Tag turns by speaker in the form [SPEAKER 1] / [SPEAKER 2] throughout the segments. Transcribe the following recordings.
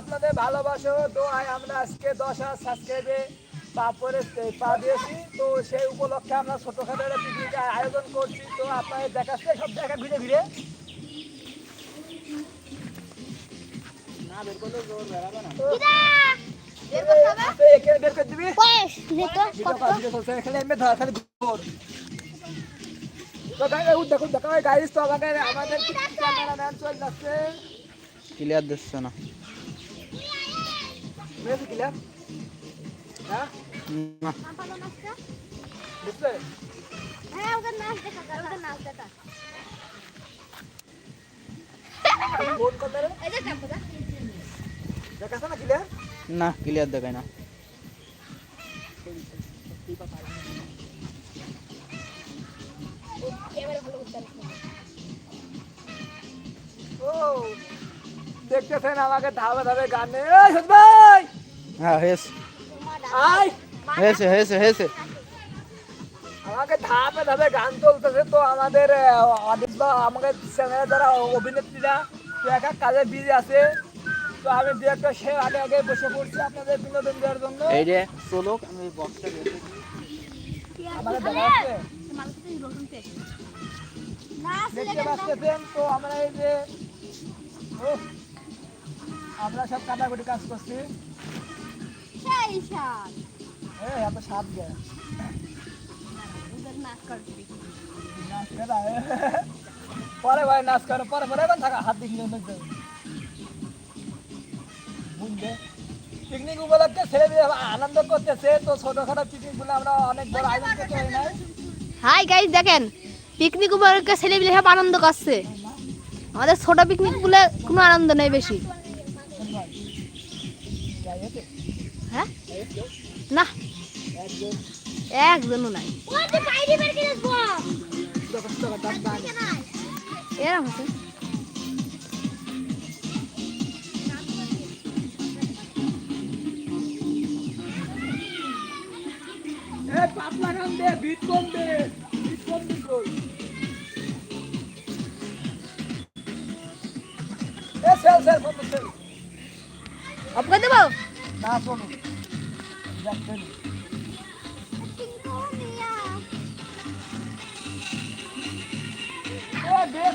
[SPEAKER 1] আপনাদের ভালোবাসো দোয়ায় আমরা আজকে দশ হাজার সাবস্ক্রাইবে পা পরে পা দিয়েছি। তো সেই উপলক্ষে আমরা ছোটখাটো একটা আয়োজন করছি। তো আপনাদের দেখাচ্ছে, সব জায়গা ঘুরে ঘুরে।
[SPEAKER 2] ক্লিয়ার দিচ্ছে না।
[SPEAKER 1] বুঝেছি ক্লিয়ার হ্যাঁ
[SPEAKER 2] না
[SPEAKER 3] ভালো নাচটা
[SPEAKER 1] বুঝলে
[SPEAKER 3] হ্যাঁ ওদের নাচ দেখা ওদের নাচ দেখা
[SPEAKER 1] ফোন করতে রে
[SPEAKER 3] এই যে দেখো দা
[SPEAKER 1] না ক্লিয়ার
[SPEAKER 2] না ক্লিয়ার দেখায় না
[SPEAKER 1] দেখতেছেন আমাকে ধাবে ধাবে গানে ভাই!
[SPEAKER 2] হ্যাঁ হয়েছে।
[SPEAKER 1] আয়
[SPEAKER 2] হয়েছে হয়েছে হয়েছে।
[SPEAKER 1] আমাকে ধাপে ধাপে গান চলতেছে তো আমাদের বা আমাদের চ্যানেলে যারা অভিনেত্রীরা তো এক এক কাজে বিজি আছে। তো আমি দু একটা সে আগে আগে বসে পড়ছি আপনাদের বিনোদন দেওয়ার জন্য।
[SPEAKER 2] এই যে চলো আমি বক্সটা
[SPEAKER 1] আমাদের দেখা দেখতে পাচ্ছেন তো আমরা এই যে আমরা সব কাটাকুটি কাজ করছি।
[SPEAKER 3] সেই সাত
[SPEAKER 1] এই এত সাত গে
[SPEAKER 3] নাচ করবি
[SPEAKER 1] নাচ করা পরে ভাই নাচ করে পরে পরে এখন থাকা হাত দিকে বুঝলে? পিকনিক উপলক্ষে ছেলে আনন্দ করতেছে তো ছোটখাটো পিকনিকগুলো আমরা অনেক বড় আয়োজন করতে না।
[SPEAKER 4] হাই গাইস দেখেন পিকনিক উপলক্ষে ছেলেপিলে সব আনন্দ করছে। আমাদের ছোট পিকনিকগুলো কোনো আনন্দ নেই বেশি। হ্যাঁ? না। একজনও নাই। এরম আছে।
[SPEAKER 1] পাতলা গান দে বিট কম দে বিট কম কই এ সেল সেল কত সেল
[SPEAKER 4] অফ করে দেবো?
[SPEAKER 1] না শোনো। দেখতে নি এ বেশ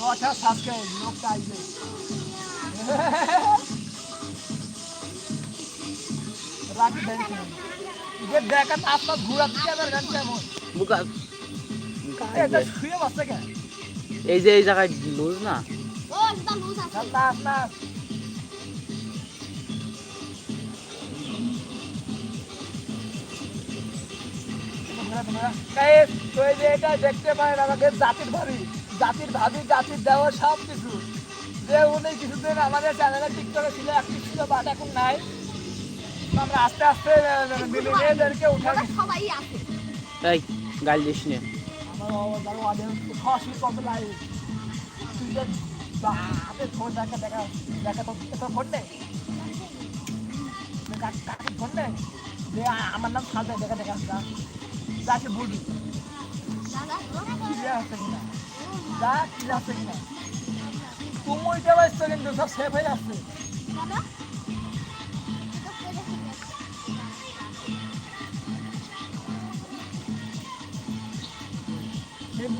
[SPEAKER 1] দশ হাজার সাবস্ক্রাইব লোকটা আসবে। রাখি দেন যে দেখা আপনার ঘুরা দিকে আবার গান কেমন
[SPEAKER 2] বুকা
[SPEAKER 1] এটা শুয়ে বসছে কেন
[SPEAKER 2] এই যে এই জায়গায় লুজ না?
[SPEAKER 1] না না Guys, তো এই যে এটা দেখতে পারেন আমাদের জাতির ভাবি জাতির ভাবি জাতির দেওয়া সব কিছু যে উনি কিছুদিন আমাদের চ্যানেলে টিকটকে ছিল অ্যাক্টিভ ছিল বাট এখন নাই আমরা আস্তে আস্তে মিলিনিয়ারদেরকে উঠে
[SPEAKER 3] সবাই আছে
[SPEAKER 2] এই গাল দিস নে
[SPEAKER 1] আমার অডিয়েন্স কত লাইভ তুই যে বাপে ফোন দেখা দেখা দেখা তো তো ফোন নেই কাকে ফোন নেই যে আমার নাম সাজা দেখা দেখা যাকে বুঝি আছে কিনা যা আছে কিনা ওইটা কিন্তু সব সেফ হয়ে যাচ্ছে।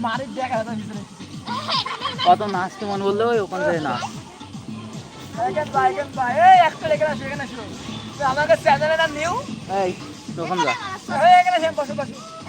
[SPEAKER 1] মারির দেখা যাচ্ছে ভিতরে।
[SPEAKER 2] কত নাচতে মন বললে ওই ওখান থেকে নাচ।
[SPEAKER 1] আমাকে চ্যানেলে নিউ?
[SPEAKER 2] এই তখন যা।
[SPEAKER 1] এখানে বসো বসো।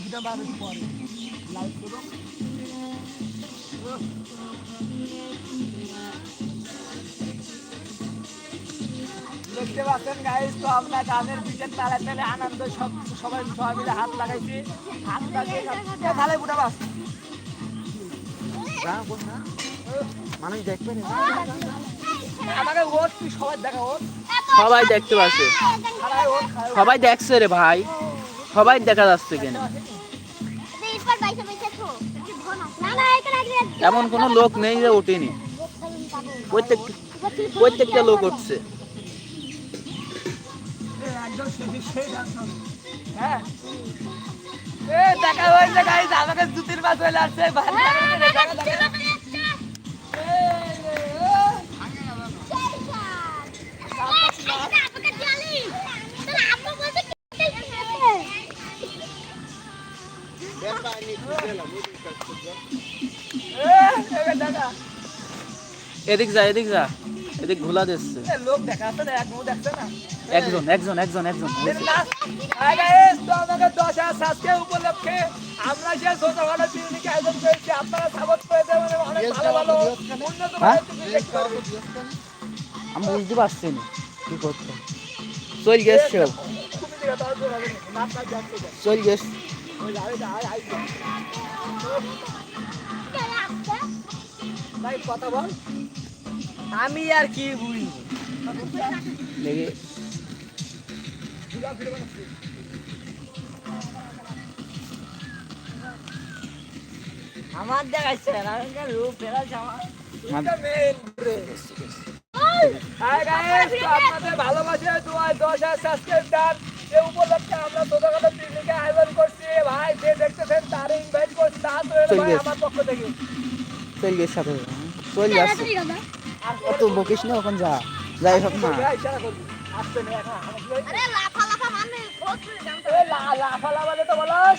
[SPEAKER 1] দুটা বারো পরে লাইট করো দেখতে পাচ্ছেন গাইস তো আমরা গানের পিছের তালে তালে আনন্দ সব সবাই সবাই মিলে হাত লাগাইছি। হাত লাগিয়ে তালে বুটা বাস।
[SPEAKER 2] মানুষ দেখবে
[SPEAKER 1] আমাকে ওর তুই সবাই দেখা ওর
[SPEAKER 2] সবাই দেখতে পাচ্ছে। সবাই দেখছে রে ভাই। সবাই দেখা যাচ্ছে কেন? এমন কোনো লোক নেই যে ওঠেনি। প্রত্যেক প্রত্যেকটা লোক উঠছে।
[SPEAKER 1] হ্যাঁ দেখা হয়েছে গাইস আমাকে জুতির মাছ চলে আসছে
[SPEAKER 2] এদিক যা এদিক যা। এদিক ঘোলা দিচ্ছে।
[SPEAKER 1] লোক দেখা আছে না এক দেখছে না?
[SPEAKER 2] একজন একজন একজন একজন।
[SPEAKER 1] হাই গাইস তো আমাকে দশ সাবস্ক্রাইব উপলক্ষে আমরা যে ছোটখাটো পিকনিক আয়োজন করেছি আপনারা সাপোর্ট করে দেবেন অনেক ভালো ভালো উন্নত
[SPEAKER 2] হ্যাঁ? আমি বুঝতে পারছি না। কি করতে? চল গেছ। চল গেছ।
[SPEAKER 1] ভাই কথা বল।
[SPEAKER 2] আমি আর কি বুঝব? দেখি।
[SPEAKER 1] আমার দেখাচ্ছে রূপ ফেরাচ্ছে আমার। হাই গাইস তো আপনাদের ভালোবাসে দশ হাজার সাবস্ক্রাইব দেন উপলক্ষে আমরা ছোটখাটো পিকনিকে আয়োজন করছি। ভাই যে দেখতেছেন তারে ইনভাইট করছি তার তো ভাই আমার পক্ষ থেকে।
[SPEAKER 2] চল গেছ সাথে চল যাচ্ছে অত বকিস না ওখানে যা। যাই হোক না।
[SPEAKER 1] না এখন?
[SPEAKER 3] আরে লাফা লাফা মানে বহুত
[SPEAKER 1] লাফা তো বলাস।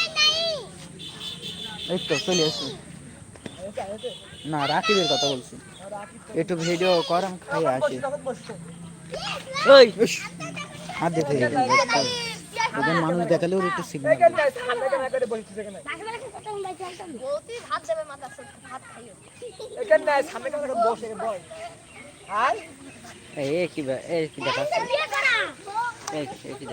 [SPEAKER 3] এই
[SPEAKER 2] তো চলে আসি। না, রাকিবের কথা বলছি। একটু ভিডিও কর, আমি
[SPEAKER 1] তখন
[SPEAKER 2] আসি। ওই হাত মানুষ দেখালেও একটু সিগন্যাল এই কি এই কি এই কি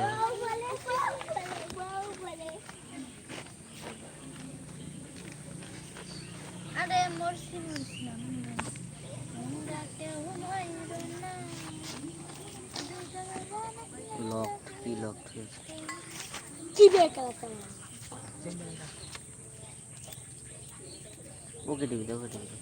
[SPEAKER 3] আরে কেউ নয় না।
[SPEAKER 2] লক কি লক
[SPEAKER 3] কি বিয়ে
[SPEAKER 2] ওকে দিবি ওকে দিবি